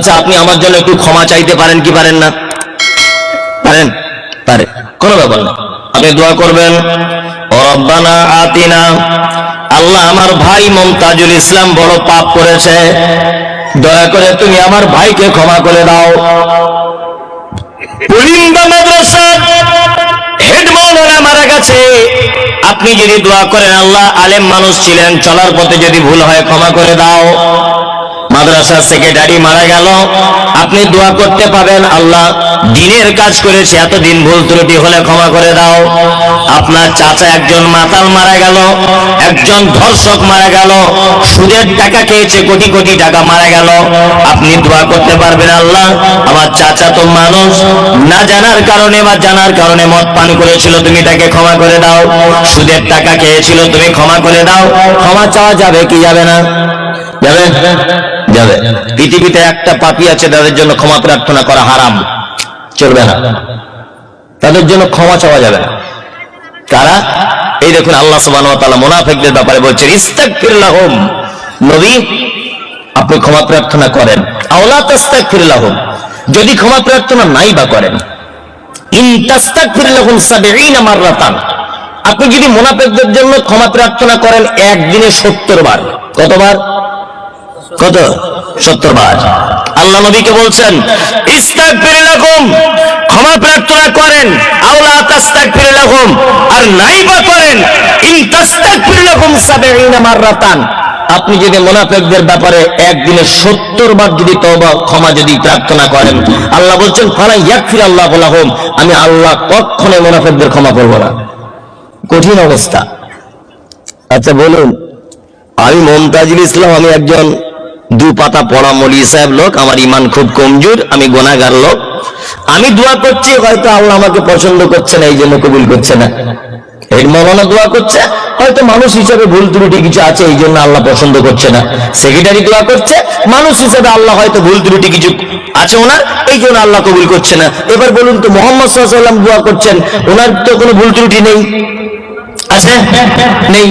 আচ্ছা আপনি আমার জন্য একটু ক্ষমা চাইতে পারেন কি পারেন না? পারেন? পারে। কোনো ব্যাপার না। আপনি দোয়া করবেন রব্বানা আতিনা, আল্লাহ আমার ভাই মমতাজুল ইসলাম বড় পাপ করেছে। দয়া করে তুমি আমার ভাইকে ক্ষমা করে দাও। মারা গেছে। আপনি যদি দোয়া করেন, আল্লাহ আলেম মানুষ ছিলেন, চলার পথে যদি ভুল হয় ক্ষমা করে দাও। মাদ্রাসার সেক্রেটারি মারা গেল। আপনি দোয়া করতে পাবেন, আল্লাহ দিনের কাজ করেছে, এতদিন ভুল ত্রুটি হলে ক্ষমা করে দাও। আপনার চাচা একজন মাতাল মারা গেল, একজন ধর্ষক মারা গেল, সুদের টাকা খেয়েছে, কোটি কোটি টাকা মারা গেল। আপনি দোয়া করতে পারবেন, আল্লাহ আমার চাচা তো মানুষ, না জানার কারণে বা জানার কারণে মদ পান করেছিল, তুমি তাকে ক্ষমা করে দাও। সুদের টাকা খেয়েছিল, তুমি ক্ষমা করে দাও। ক্ষমা চাওয়া যাবে কি যাবে না? যাবে? যাবে। পৃথিবীতে একটা পাপি আছে, তাদের জন্য ক্ষমা প্রার্থনা করা হারাম। চলবে না। তাদের জন্য ক্ষমা চাওয়া যাবে না। কারা? এই দেখুন আল্লাহ তাআলা মুনাফিকদের ব্যাপারে বলছেন লাহুম। নবী, আপনি ক্ষমা প্রার্থনা করেন। আওলা তাস্তাগফির লাহুম। যদি ক্ষমা প্রার্থনা নাই বা করেন। ইন তাস্তাগফির লাহুম 70 আপনি যদি মুনাফিকদের জন্য ক্ষমা প্রার্থনা করেন, একদিনে 70 বার। কতবার? কত? সত্তর বার। আল্লাহ নবীকে বলছেন, ইস্তাগফির লাকুম, ক্ষমা প্রার্থনা করেন, আওলা তাস্তাগফির লাকুম, আর নাই বা করেন, ইন তাস্তাগফির লাকুম 70 মাররাতান। আপনি যদি মুনাফিকদের ব্যাপারে একদিনে সত্তর বার যদি তওবা, ক্ষমা যদি প্রার্থনা করেন, আল্লাহ বলছেন ফালা ইয়াগফির আল্লাহ লাহুম, আমি আল্লাহ কখনো মোনাফেকদের ক্ষমা করব না। কঠিন অবস্থা। আচ্ছা বলুন আমি মমতাজুল ইসলাম, আমি একজন দু পাতা পড়া মলি সাহেব লোক, আমার ইমান খুব কমজোর, আমি গোনাগার লোক। আমি দোয়া করছি, হয়তো আল্লাহ আমাকে পছন্দ করছে না, এই জন্য কবুল করছে না। এর মৌলানা দোয়া করছে, হয়তো মানুষ হিসেবে ভুল ত্রুটি কিছু আছে, এই জন্য আল্লাহ পছন্দ করছে না। সেক্রেটারি দোয়া করছে, মানুষ হিসেবে আল্লাহ হয়তো ভুল ত্রুটি কিছু আছে ওনার, এই জন্য আল্লাহ কবুল করছে না। এবার বলুন তো, মোহাম্মদ সাল্লাম দোয়া করছেন, ওনার তো কোনো ভুল ত্রুটি নেই? আছে? নেই।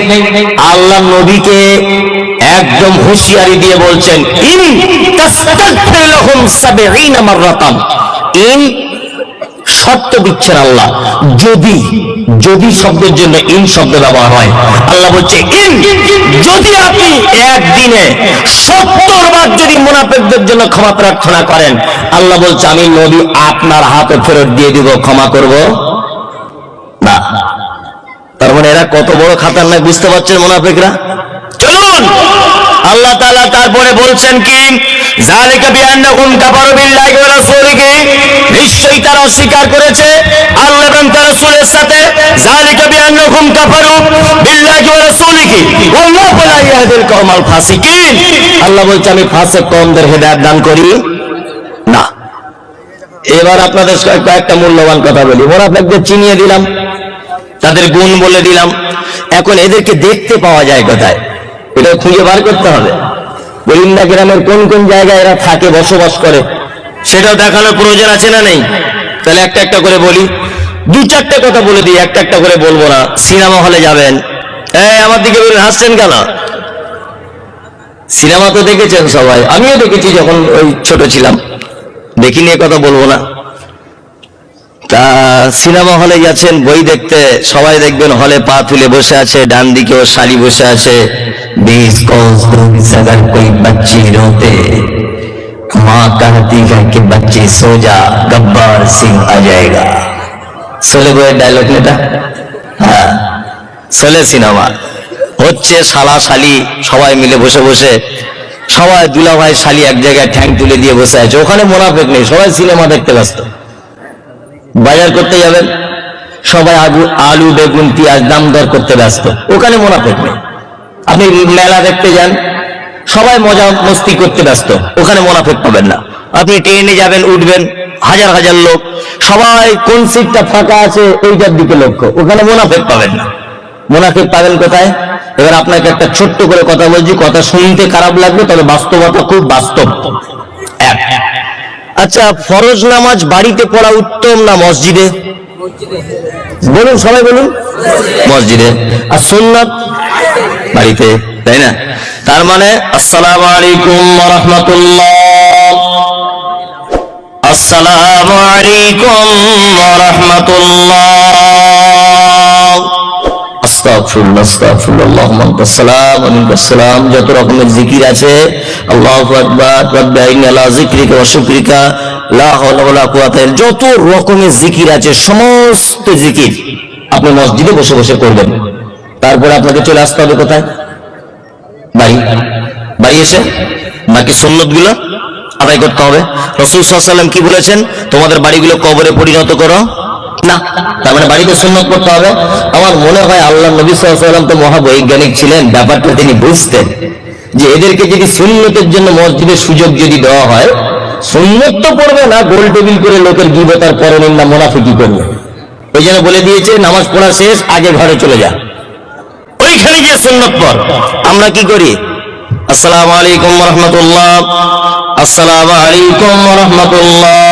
আল্লাহ নবীকে একদম হুঁশিয়ারি দিয়ে বলছেন, ইন তাস্তাগফির লাহুম 70 মাররাতান ইন শর্ত দিচ্ছেন আল্লাহ। যদি যদি শব্দের জন্য ইন শব্দ ব্যবহার হয়, আল্লাহ বলছে, ইন যদি আপনি একদিনে সত্তর বার যদি মুনাফিকদের জন্য ক্ষমা প্রার্থনা করেন, আল্লাহ বলছে, আমি নবী আপনার হাতে ফেরত দিয়ে দিব, ক্ষমা করব না। তার মানে এরা কত বড় খাতারনাক, বুঝতে পারছেন মোনাফিকরা? চলুন! আল্লাহ তাআলা তারপরে বলছেন কি? তারা সাথে। আল্লাহ বলছে, আমি দান করি। না। এবার আপনাদের কয়েকটা মূল্যবান কথা বলি। মোনাফিকদের চিনিয়ে দিলাম, তাদের গুণ বলে দিলাম। এখন এদেরকে দেখতে পাওয়া যায় কোথায়? এটা খুঁজে বার করতে হবে। গোলিন্দা গ্রামের কোন কোন জায়গায় এরা থাকে, বসবাস করে, সেটাও দেখানোর প্রয়োজন আছে না নেই? তাহলে একটা একটা করে বলি। দু চারটে কথা বলে দিই, একটা একটা করে বলব না। সিনেমা হলে যাবেন। হ্যাঁ আমার দিকে বলুন, হাসছেন কেন? সিনেমা তো দেখেছেন সবাই। আমিও দেখেছি যখন ওই ছোট ছিলাম। দেখি নিয়ে কথা বলব না। তা সিনেমা হলে গেছেন বই দেখতে সবাই দেখবেন হলে পা তুলে বসে আছে ডান দিকে ও শালি বসে আছে बीस कोस दो अगर कोई बच्ची रोते माँ कहती है कि बच्ची सो जा गब्बर सिंह आ जाएगा সোলে বইয়ের ডায়লগ এটা হ্যাঁ সোলে সিনেমা হচ্ছে শালা শালি সবাই মিলে বসে বসে সবাই দুলাভাই শালি এক জায়গায় ঠ্যাং তুলে দিয়ে বসে আছে ওখানে মোনাফেক নেই সবাই সিনেমা দেখতে ব্যস্ত বাজার করতে যাবেন। সবাই আলু আলু, বেগুন, পেঁয়াজ, দাম দর করতে ব্যস্ত। ওখানে মোনাফেক নেই। আপনি মেলা দেখতে যান, সবাই মজা মস্তি করতে ব্যস্ত। ওখানে মোনাফেক পাবেন না। আপনি ট্রেনে যাবেন, উঠবেন, হাজার হাজার লোক। সবাই কোন সিটটা ফাঁকা আছে, ওইটার দিকে লক্ষ্য। ওখানে মোনাফেক পাবেন না। মোনাফেক পাবেন কোথায়? এবার আপনাকে একটা ছোট্ট করে কথা বলছি। কথা শুনতে খারাপ লাগবে, তবে বাস্তবতা খুব বাস্তব। আচ্ছা ফরজ নামাজ বাড়িতে পড়া উত্তম না মসজিদে? বলুন, সবাই বলুন। মসজিদে। আর সুন্নাত? বাড়িতে, তাই না? তার মানে আসসালাম আলাইকুম রহমতুল্লাহ আসসালাম আলাইকুম রাহমাতুল্লাহ যত রকমের জিকির আছে যত রকমের জিকির আছে, সমস্ত জিকির আপনি মসজিদে বসে বসে করবেন। তারপরে আপনাকে চলে আসতে হবে কোথায়? বাড়ি। বাড়ি এসে? বাকি সুন্নতগুলো আদায় করতে হবে। রসুল সাল্লাম কি বলেছেন? তোমাদের বাড়িগুলো কবরে পরিণত করো। না, তার মানে বাড়িতে সুন্নত করতে হবে। আমার মনে হয় আল্লাহ নবী সাল্লাম তো মহাবৈজ্ঞানিক ছিলেন, ব্যাপারটা তিনি বুঝতেন যে এদেরকে যদি সুন্নতের জন্য মসজিদের সুযোগ যদি দেওয়া হয়, সুন্নত তো পড়বে না, গোল টেবিল করে লোকের গিবতার পরনিন্দা মোনাফিকি করবে? ওই জন্য বলে দিয়েছে, নামাজ পড়া শেষ, আগে ঘরে চলে যা। ওইখানে গিয়ে সুন্নত পর আমরা কি করি? আসসালামু আলাইকুম রহমতুল্লাহ। আসসালামু আলাইকুম রহমতুল্লাহ।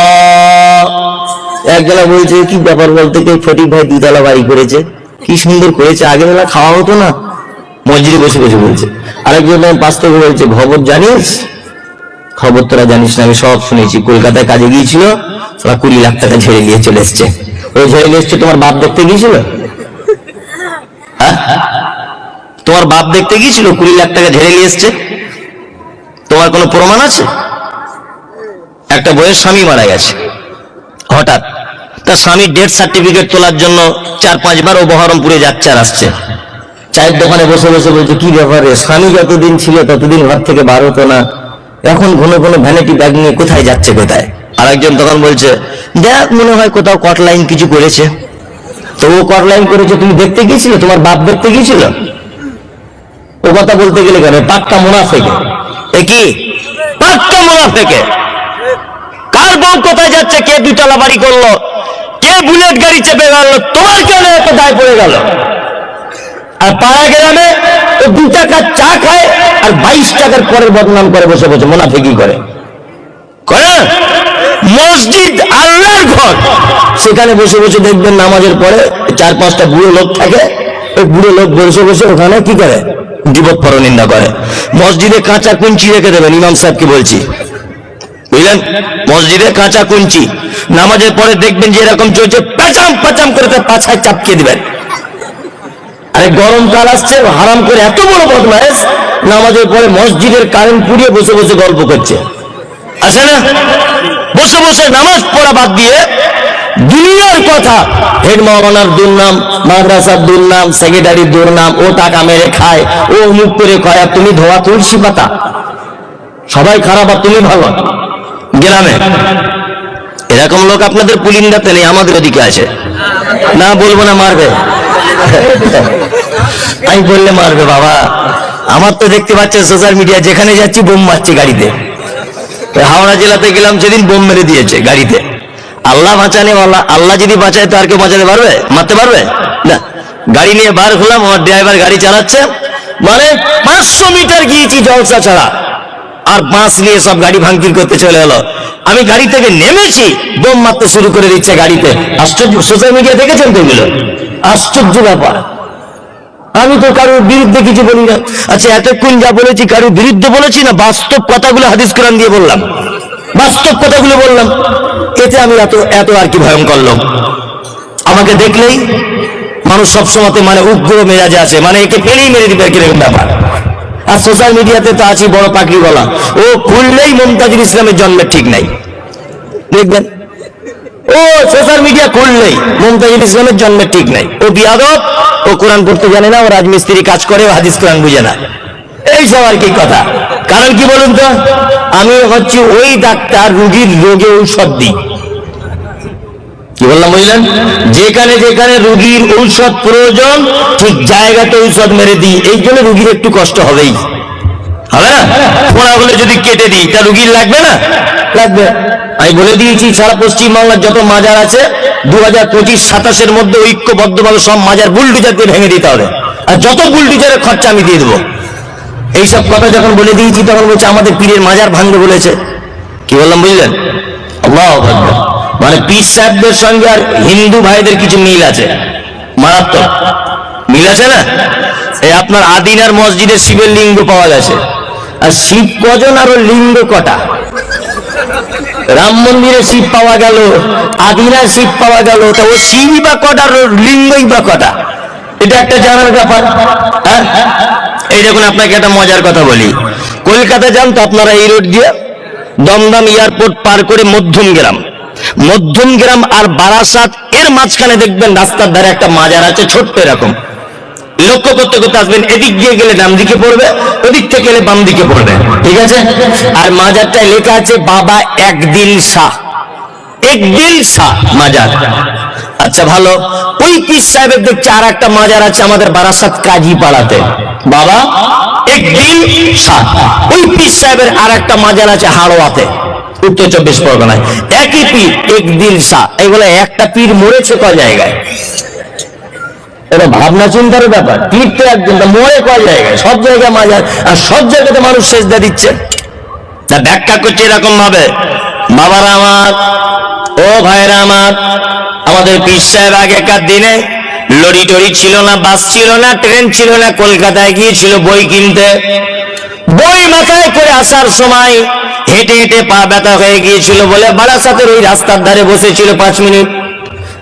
একজনা বলছে, কি ব্যাপার বলতে কি ফটিক ভাই দুতলা বাড়ি করেছে? কি সুন্দর করেছে? আগে বেলা খাওয়া হতো না? মসজিদে বসে বসে বলছে। আরেকজন পাঁচ থেকে বলছে, খবর জানিস? খবর তোরা জানিস না, আমি সব শুনেছি। কলকাতায় কাজে গিয়েছিল ওরা কুড়ি লাখ টাকা ঝেড়ে নিয়ে চলে এসছে। ওই ঝেড়ে নিয়ে এসছে, তোমার বাপ দেখতে গিয়েছিল? হ্যাঁ? তোমার বাপ দেখতে গিয়েছিল, কুড়ি লাখ টাকা ঝেড়ে নিয়ে এসছে? তোমার কোনো প্রমাণ আছে? একটা বইয়ের স্বামী মারা গেছে, হঠাৎ। তার স্বামীর ডেথ সার্টিফিকেট তোলার জন্য চার, পাঁচবার ও বহরমপুরে যাচ্ছে আর আসছে। চায়ের দোকানে বসে বসে বলছে, কি ব্যাপারে স্বামী যতদিন ছিল ততদিন ঘর থেকে বার হতো না। এখন ঘন ঘন ভ্যানিটি ব্যাগ নিয়ে কোথায় যাচ্ছে কোথায়? আরেকজন তখন বলছে, দেখ, মনে হয় কোথাও কট লাইন কিছু করেছে। তো ও কট লাইন করেছে, তুমি দেখতে গিয়েছিলে? তোমার বাপ দেখতে গিয়েছিল? ও কথা বলতে গেলে কেন? পাক্কা মুনাফেকে এ কি? পাক্কা মুনাফেকে কার বউ কোথায় যাচ্ছে? কে দুতলা বাড়ি করল? বুলেট গাড়ি চেপে গেল তোমার কেন এত দায় পড়ে গেল? আর পাড়া গ্রামে ও দু টাকার চা খায় আর বাইশ টাকার পরের বদনাম করে বসে বসে মুনাফিকি করে। মসজিদ আল্লাহর ঘর। সেখানে বসে বসে দেখবেন নামাজের পরে চার পাঁচটা বুড়ো লোক থাকে। ওই বুড়ো লোক বসে বসে ওখানে কি করে? জীবত পরনিন্দা করে। মসজিদে কাঁচা কুঞ্চি রেখে দেবেন, ইমাম সাহেবকে বলছি। বুঝলেন? মসজিদে কাঁচা কুঞ্চি। নামাজের পরে দেখবেন যে এরকম চলছে, পেঁচাম পেঁচাম করে তার পাছায় চাপকিয়ে দিবেন। আরে গরমকাল আসছে, হারাম করে এত বড় বদমাইশ নামাজের পরে মসজিদের কারেন্ট পুড়িয়ে বসে বসে গল্প করছে। আছে না? বসে বসে নামাজ পড়া বাদ দিয়ে দুনিয়ার কথা। হেড মাওলানার দুর্নাম, মাদ্রাসার দুর্নাম, সেক্রেটারির দুর্নাম, ও টাকা মেরে খায়, ও মুখ করে কয় তুমি ধোয়া তুলসী পাতা? সবাই খারাপ আর তুমি ভালো? গ্রামে। এরকম লোক আপনাদের পুলিন্দাতে নেই, আমাদের ওদিকে আছে। না বলব না মারবে। আমি বললে মারবে বাবা। আমার তো দেখতে পাচ্ছেন সোশ্যাল মিডিয়া যেখানে যাচ্ছি বোম মারছি গাড়িতে। হাওড়া জেলাতে গেলাম, সেদিন বোম মেরে দিয়েছে গাড়িতে। আল্লাহ বাঁচানে আল্লাহ যদি বাঁচায় তো আর কেউ বাঁচাতে পারবে? মারতে পারবে? না। গাড়ি নিয়ে বার হলাম, আমার ড্রাইভার গাড়ি চালাচ্ছে। মানে পাঁচশো মিটার গিয়েছি জলসা ছাড়া। আর বাঁশ নিয়ে সব গাড়ি ভাঙচুর করতে চলে এলো। আমি গাড়ি থেকে নেমেছি, বোম মারতে শুরু করে দিচ্ছে গাড়িতে। আশ্চর্য সোশ্যাল মিডিয়া দেখেছেন তো এগুলো? আশ্চর্য ব্যাপার। আমি তো কারোর বিরুদ্ধে কিছু বলি না। আচ্ছা এতক্ষণ যা বলেছি কারোর বিরুদ্ধে বলেছি না? বাস্তব কথাগুলো হাদিস কোরআন দিয়ে বললাম। বাস্তব কথাগুলো বললাম। এতে আমি এত এত আর কি ভয়ঙ্কর লোক। আমাকে দেখলেই মানুষ সবসময় মানে উগ্র মেজাজে আছে মানে একে ফেলেই মেরে দিবে কীরকম ব্যাপার। আর সোশ্যাল মিডিয়াতে তো আছি বড় পাখি গলা ও খুললেই মমতাজুল ইসলামের জন্মের ঠিক নাই। দেখবেন? ও সোশ্যাল মিডিয়া খুললেই মমতাজুল ইসলামের জন্মের ঠিক নাই। ও বিয়াদব ও কোরআন পড়তে জানে না, ও রাজমিস্ত্রি কাজ করে হাদিস কোরআন বুঝে না। এই সব আর কি কথা? কারণ কি বলুন তো? আমি হচ্ছে ওই ডাক্তার রুগীর রোগে ঔষধ দিই। কি বললাম বুঝলেন? যেখানে যেখানে রুগীর ঔষধ প্রয়োজন, ঠিক জায়গাতে ঔষধ মেরে দিই। এই জন্য রুগীর একটু কষ্ট হবেই। হবে না? হলে যদি কেটে দিই, তা রুগীর লাগবে না? লাগবে। আমি বলে দিয়েছি, সারা পশ্চিমবাংলার যত মাজার আছে দু হাজার পঁচিশ সাতাশের মধ্যে ঐক্যবদ্ধভাবে সব মাজার বুলডুজার দিয়ে ভেঙে দিতে হবে। আর যত বুলডুজারের খরচা আমি দিয়ে দেবো। এইসব কথা যখন বলে দিয়েছি, তখন বলছে, আমাদের পীরের মাজার ভাঙবে বলেছে। কি বললাম বুঝলেন? আল্লাহ আকবার। মানে পীর সাহেবদের সঙ্গে আর হিন্দু ভাইদের কিছু মিল আছে? মারাত্মক। মিল আছে না? এই আপনার আদিনার মসজিদে শিবের লিঙ্গ পাওয়া গেছে। আর শিব কজন আর লিঙ্গ কটা? রাম মন্দিরে শিব পাওয়া গেল আদিনা শিব পাওয়া গেল, তা ও শিবই বা কটা লিঙ্গই বা কটা? এটা একটা জানার ব্যাপার হ্যাঁ? এই দেখুন, আপনাকে একটা মজার কথা বলি। কলকাতা যান তো আপনারা এই রোড দিয়ে দমদম এয়ারপোর্ট পার করে মধ্যম গ্রাম। মধ্যম গ্রাম আর বারাসাত, এর মাঝখানে দেখবেন রাস্তার ধারে একটা মাজার আছে, ছোট্ট এরকম। লক্ষ্য করতে করতে আসবেন, এদিক দিয়ে গেলে ডান দিকে পড়বে, ওদিক থেকে গেলে বাম দিকে পড়বে। ঠিক আছে? আর মাজারটায় লেখা আছে, বাবা একদিন শাহ। একদিন শাহ মাজার। আচ্ছা ভালো। ওই পীর সাহেবের দেখছি আর একটা মাজার আছে আমাদের বারাসাত কাজী পাড়াতে বাবা একদিন শাহ। ওই পীর সাহেবের আর একটা মাজার আছে হাড়োয়াতে। উত্তর চব্বিশ পরগনায় একই পীর একদিন শাহ। এগুলো একটা পীর মরেছে ক জায়গায়? এটা ভাবনা চিন্তার ব্যাপার। পীর তো একজন, তা মরে কয় জায়গায়? সব জায়গায় মাজার আর সব জায়গাতে মানুষ সেজদা দিচ্ছে। তা ব্যাখ্যা করছে এরকম ভাবে বাবারা আমার, ও ভাইরা আমার, আমাদের পীর সাহেব আগেকার দিনে লড়ি টড়ি ছিল না, বাস ছিল না, ট্রেন ছিল না, কলকাতায় গিয়েছিল বই কিনতে। বই মাথায় করে আসার সময় হেঁটে হেঁটে পা ব্যথা হয়ে গিয়েছিল বলে বারাসাতের ওই রাস্তার ধারে বসেছিল পাঁচ মিনিট।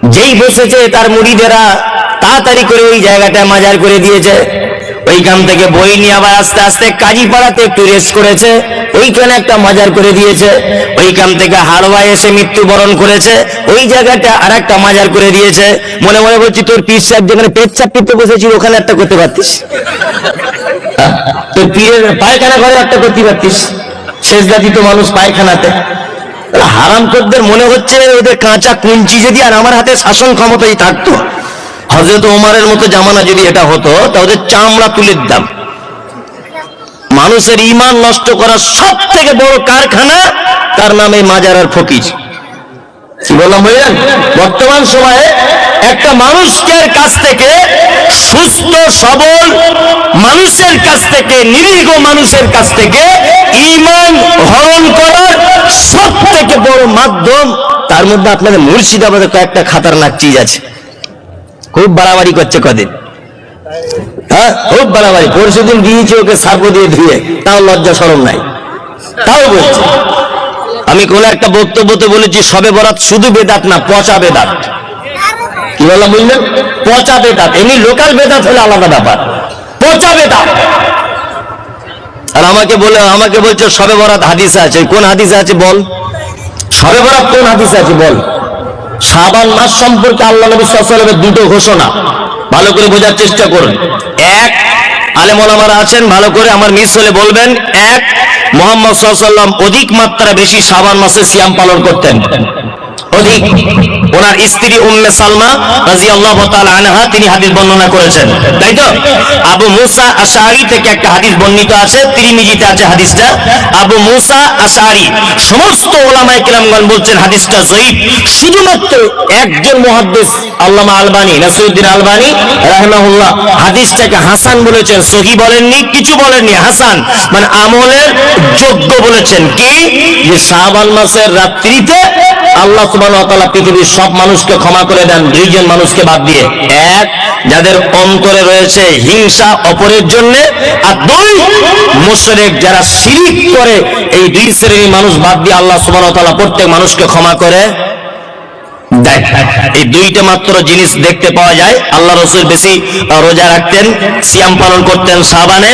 যেই বসেছে তার মুড়ি মুড়িদেরা তাড়াতাড়ি করে ওই জায়গাটা মাজার করে দিয়েছে। ওইখান থেকে বই নিয়ে আবার আস্তে আস্তে কাজী পাড়াতে একটু রেস্ট করেছে। ওইখানে একটা মাজার করে দিয়েছে। ওইখান থেকে হাড়োয়ায় এসে মৃত্যুবরণ করেছে। ওই জায়গাটা আর একটা মাজার করে দিয়েছে। মনে মনে বলছি, তোর পীর সাহেব যেখানে পেট চাপিতে বসেছিল, ওখানে একটা করতে পারতিস। হ্যাঁ? তোর পীরের পায়খানা ঘরে একটা করতে পারতিস। শেষ জাতি তো মানুষ পায়খানাতে। হারাম করদের মনে হচ্ছে ওদের কাঁচা কুঞ্চি যদি আর আমার হাতে শাসন ক্ষমতাই থাকতো হজরত ওমারের মতো জামানা যদি এটা হতো তা ওদের চামড়া তুলে দাম মানুষের ইমান নষ্ট করার সব থেকে বড় কারখানা তার নামে মাজার আর ফকির। কি বললাম বুঝলেন? বর্তমান সময়ে একটা মানুষকে কাছ থেকে সুস্থ, সবল মানুষের কাছ থেকে, নিরীহ মানুষের কাছ থেকে ইমান হরণ করার সব থেকে বড় মাধ্যম, তার মধ্যে আপনাদের মুর্শিদাবাদে কয়েকটা খাতারনাক চিজ আছে। খুব বাড়াবাড়ি করছে কদিন। হ্যাঁ? খুব বাড়াবাড়ি। পরশু দিন দিয়েছি ওকে সার্প দিয়ে ধুয়ে। তাও লজ্জা সরম নাই। তাও বলছে। আমি কোন একটা বক্তব্যতে বলেছি, সবে বরাত শুধু বেদাত না, পচা বেদাত। কি বললাম বুঝলেন পচা বেদাত। এমনি লোকাল বেদাত হলে আলাদা ব্যাপার। পচা বেদাত। আর আমাকে বলে, আমাকে বলছে, সবে বরাত হাদিসে আছে। কোন হাদিসে আছে বল? সবে বরাত কোন হাদিসে আছে বল? শাবান মাস সম্পর্কে আল্লাহ নবী দুটো ঘোষণা। ভালো করে বোঝার চেষ্টা করুন। এক, আলেম ওলামারা আছেন, ভালো করে আমার মিস হলে বলবেন। এক, মোহাম্মদ সাল্লাম অধিক মাত্রা বেশি সাবান মাসে সিয়াম পালন করতেন। অধিক। ওনার স্ত্রী উম্মে সালমা রাদিয়াল্লাহু তাআলা আনহা তিনি হাদিস বর্ণনা করেছেন। তাই তো? আবু মুসা থেকে একটা হাদিস বর্ণিত আছে, তিরমিজিতে আছে হাদিসটা। আবু মুসা সমস্ত বলছেন হাদিসটা শুধুমাত্র একজন মুহাদ্দিস, আল্লামা আলবানী নাসিরউদ্দিন আলবানী, রাহিমাহুল্লাহ, হাদিসটাকে হাসান বলেছেন, সহি বলেননি, কিছু বলেননি, হাসান। মানে আমলের যোগ্য বলেছেন কি? যে শাবান মাসের রাত্রিতে আল্লাহ ওয়া পৃথিবীর সব মানুষকে ক্ষমা করে দেন, দুইজন মানুষকে বাদ দিয়ে। এক, যাদের অন্তরে রয়েছে হিংসা অপরের জন্য, আর দুই, মুশরেক যারা শিরিক করে, এই দুই শ্রেণির মানুষ বাদ দিয়ে আল্লাহ সুবহানাহু প্রত্যেক মানুষকে ক্ষমা করে। দেয় এই দুইটা মাত্র জিনিস দেখতে পাওয়া যায়। আল্লাহ রসুল বেশি রোজা রাখতেন, সিয়াম পালন করতেন সাবানে,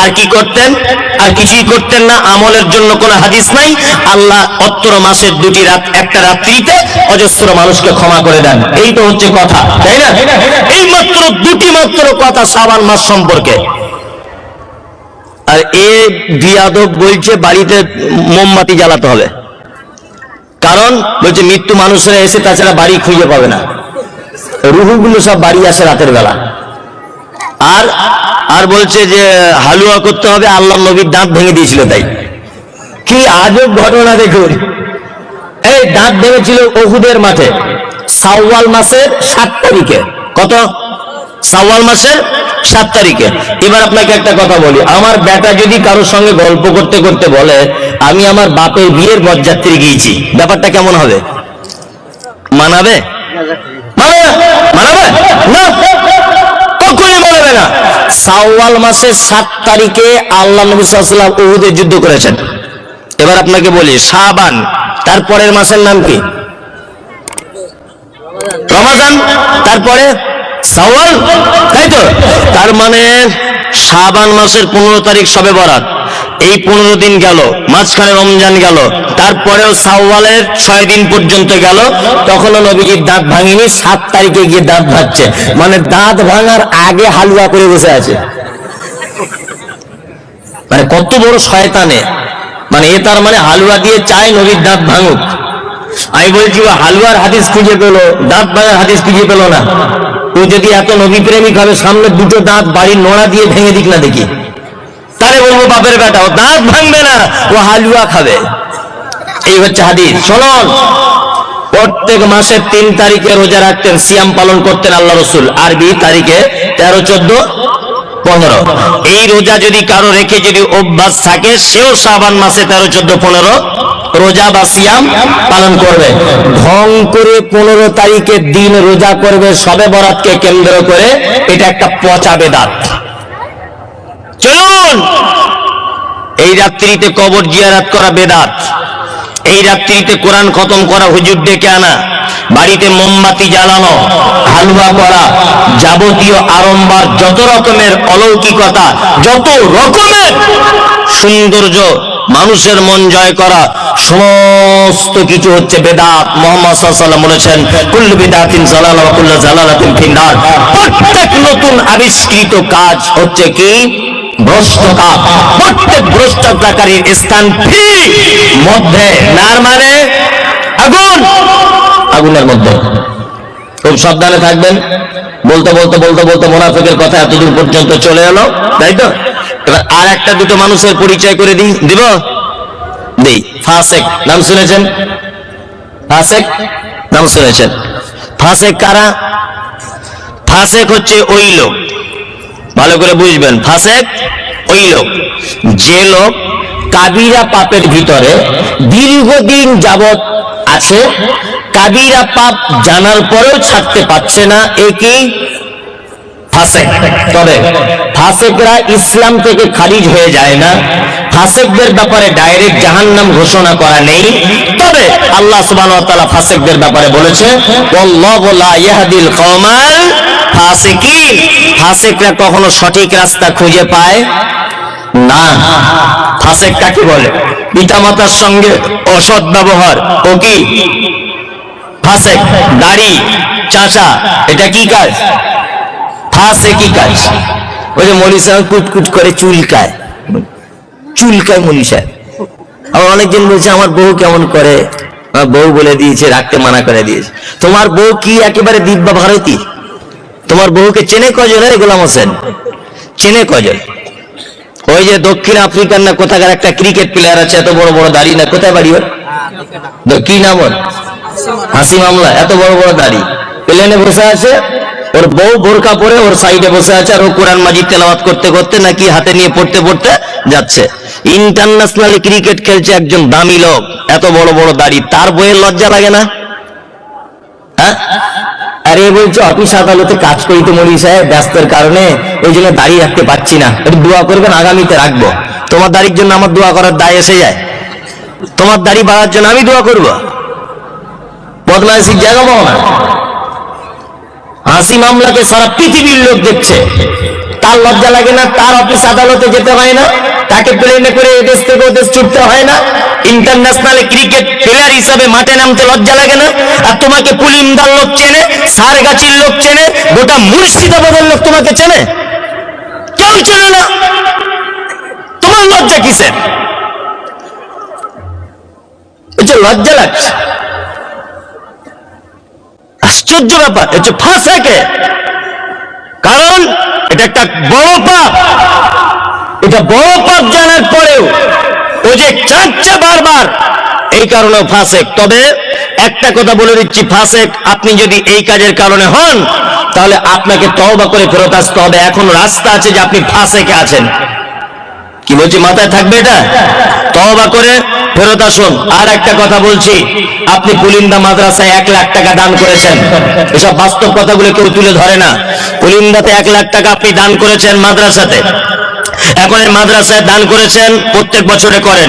আর কি করতেন? আর কিছুই করতেন না, আমলের জন্য কোনো হাদিস নাই। আল্লাহ মাসের দুটি রাত, একটা রাত্রিতে অজস্র মানুষকে ক্ষমা করে দেন। এই তো হচ্ছে কথা, তাই না? এই মাত্র, দুটি মাত্র কথা সাবান মাস সম্পর্কে। আর এ বিয়াদব বলছে, বাড়িতে মোমবাতি জ্বালাতে হবে। কারণ বলছে মৃত্যু মানুষেরা এসে তাছাড়া বাড়ি খুঁজে পাবে না। রুহুগুলো সব বাড়ি আসে রাতের বেলা। আর আর বলছে যে, হালুয়া করতে হবে, আল্লাহ নবীর দাঁত ভেঙে দিয়েছিল তাই। কি আজব ঘটনা দেখুন। এই দাঁত ভেঙেছিল ওহুদের মাঠে। সাওয়াল মাসের সাত তারিখে। কত? সাওয়াল মাসের সাত তারিখে। এবার আপনাকে একটা কথা বলি। আমার বেটা যদি কারোর সঙ্গে গল্প করতে করতে বলে, আমি আমার বাপের বিয়ের বরযাত্রী গিয়েছি। ব্যাপারটা কেমন হবে? মানাবে? মানাবে? না। কখনই মানাবে না। সাওয়াল মাসের সাত তারিখে আল্লাহ নবী সাল্লাল্লাহু উহুদের যুদ্ধ করেছেন। এবার আপনাকে বলি, শাবান, তারপরের মাসের নাম কি? রমাজান, তারপরে? সাওয়াল? তাই তো? তার মানে শাবান মাসের পনেরো তারিখ সবে বরাত। এই পনেরো দিন গেল, মাঝখানে রমজান গেল, তারপরেও সাওয়ালের ছয় দিন পর্যন্ত গেল। তখনও নবীজির দাঁত ভাঙেনি, সাত তারিখে গিয়ে দাঁত ভাঙছে। মানে দাঁত ভাঙার আগে হালুয়া করে বসে আছে। মানে কত বড় শয়তানে। মানে এ তার মানে হালুয়া দিয়ে চায় নবীর দাঁত ভাঙুক। আমি বলছি হালুয়ার হাদিস খুঁজে পেল, দাঁত ভাঙার হাদিস খুঁজে পেল না। ও যদি এত নবী প্রেমিক হবে সামনে দুটো দাঁত বাড়ির নোড়া দিয়ে ভেঙে দিক না দেখি। তারে বলব বাপের বেটা? ও দাঁত ভাঙবে না, ও হালুয়া খাবে। এই হচ্ছে হাদিস। শোনন, প্রত্যেক মাসের তিন তারিখে রোজা রাখতেন, সিয়াম পালন করতেন আল্লাহ রসুল। আরবি তারিখে তেরো চোদ্দ পনেরো এই রোজা যদি কারও রেখে যদি অভ্যাস থাকে, সেও শ্রাবণ মাসে তেরো, চোদ্দ, পনেরো রোজা বা সিয়াম পালন করবে। ঢং করে পনেরো তারিখের দিন রোজা করবে, সবে বরাতকে কেন্দ্র করে এটা একটা পচা বেদাত। চলুন! এই রাত্রিতে কবর জিয়ারাত করা বেদাত। এই রাত্রিতে কোরআন খতম করা হুজুর ডেকে আনা। বাড়িতে মোমবাতি জ্বালানো, হালুয়া করা যাবতীয় আড়ম্বার, যত রকমের অলৌকিকতা, যত রকমের সৌন্দর্য মানুষের মন জয় করা, সমস্ত কিছু হচ্ছে বেদাত। মোহাম্মদ বলেছেন প্রত্যেক নতুন আবিষ্কৃত কাজ হচ্ছে কি? ভ্রষ্টতা প্রত্যেক ভ্রষ্টতাকারীর স্থান মধ্যে। নার মানে? আগুন! আগুনের মধ্যে। খুব সাবধানে থাকবেন। বলতে বলতে বলতে বলতে মোনাফেকের কথা এতদূর পর্যন্ত চলে এলো। তাই তো? এবার আর একটা দুটো মানুষের পরিচয় করে দিই। দিব? দিই। ফাসেক। নাম শুনেছেন? ফাসেক? নাম শুনেছেন। ফাসেক কারা? ফাসেক হচ্ছে ওই লোক। ভালো করে বুঝবেন। ফাসেক, ওই লোক। যে লোক কাবিরা পাপের ভিতরে দীর্ঘদিন যাবত আছে। কাবিরা পাপ জানার পরেও ছাড়তে পারছে না একই ফাসেক। তবে ফাসেকরা ইসলাম থেকে খারিজ হয়ে যায় না। ফাসেকদের ব্যাপারে ডাইরেক্ট জাহান্নাম ঘোষণা করা নেই। তবে আল্লাহ সুবহানাহু ওয়া তাআলা ফাসেকদের ব্যাপারে বলেছে, ওয়াল্লাহু লা ইয়াহদিল কওমাল ফাসিকিন। ফাসেকরা কখনো সঠিক রাস্তা খুঁজে পায় না। ফাসেক কাকে বলে? পিতামাতার সঙ্গে অসৎ ব্যবহার, ও কি? ফাসেক দাড়ি, চাচা, এটা কি কাজ? ফাঁসে কি কাজ? ওই যে সাহেব কুটকুট করে চুলকায় চুলকায় মলি সাহেব আবার অনেকজন বলছে, আমার বউ কেমন করে? আমার বউ বলে দিয়েছে রাখতে মানা করে দিয়েছে। তোমার বউ কি একেবারে দিব্যা ভারতী? তোমার বউকে চেনে কজন রে গোলাম হোসেন? চেনে কজন? ওই যে দক্ষিণ আফ্রিকার না কোথাকার একটা ক্রিকেট প্লেয়ার আছে, এত বড় বড় দাড়ি না, কোথায় বাড়ি ওর? কি নাম ওর? হাসি মামলা, এত বড় বড় দাড়ি। প্লেনে বসে আছে, ওর বউ বোরকা পরে ওর সাইডে বসে আছে আর ও কোরআন মাজিদ তেলাওয়াত করতে করতে নাকি হাতে নিয়ে পড়তে পড়তে যাচ্ছে। ইন্টারন্যাশনালি ক্রিকেট খেলছে একজন দামি লোক, এত বড় বড় দাড়ি, তার বইয়ের লজ্জা লাগে না? হ্যাঁ? আরে বলছো, অফিস আদালতে কাজ করি তো মরি সাহেব, ব্যস্তের কারণে ওই জন্য দাঁড়িয়ে রাখতে পারছি না। একটু দোয়া করবেন, আগামীতে রাখব। তোমার দাড়ির জন্য আমার দোয়া করার দায় এসে যায়। তোমার দাড়ি বাড়ার জন্য আমি দোয়া করব। বদমাইশির জায়গা পাবো না হাসি মামলাকে সারা পৃথিবীর লোক দেখছে। তার লজ্জা লাগে না, তার অফিস আদালতে যেতে হয় না, তাকে প্লেনে করে এদেশ থেকে ওদেশ ছুটতে হয় না। ইন্টারন্যাশনাল ক্রিকেট প্লেয়ার হিসাবে মাঠে নামতে লজ্জা লাগে না। আর তোমাকে পুলিমদার লোক চেনে সারগাছির লোক চেনে, গোটা মুর্শিদাবাদের লোক তোমাকে চেনে। কেউ চেনে না। তোমার লজ্জা কিসের? লজ্জা লাগছে। আশ্চর্য ব্যাপার হচ্ছে কারণ এটা একটা বড় পাপ। এটা বড় পাপ জানার পরেও ও যে চাচ্ছে বারবার এই কারণে ফাঁসেক তবে একটা কথা বলে দিচ্ছি ফাঁসেক আপনি যদি এই কাজের কারণে হন, তাহলে আপনাকে তওবা করে ফেরত আসতে হবে। এখন রাস্তা আছে যে আপনি ফাঁসেকে আছেন। কি বলছি, মাথায় থাকবে এটা? তওবা করে ফেরত আসুন, আর একটা কথা বলছি। আপনি পুলিন্দা মাদ্রাসায় এক লাখ টাকা দান করেছেন। এসব বাস্তব কথাগুলো কেউ তুলে ধরে না। পুলিন্দাতে এক লাখ টাকা আপনি দান করেছেন মাদ্রাসাতে। এখন মাদ্রাসায় দান করেছেন, প্রত্যেক বছরে করেন।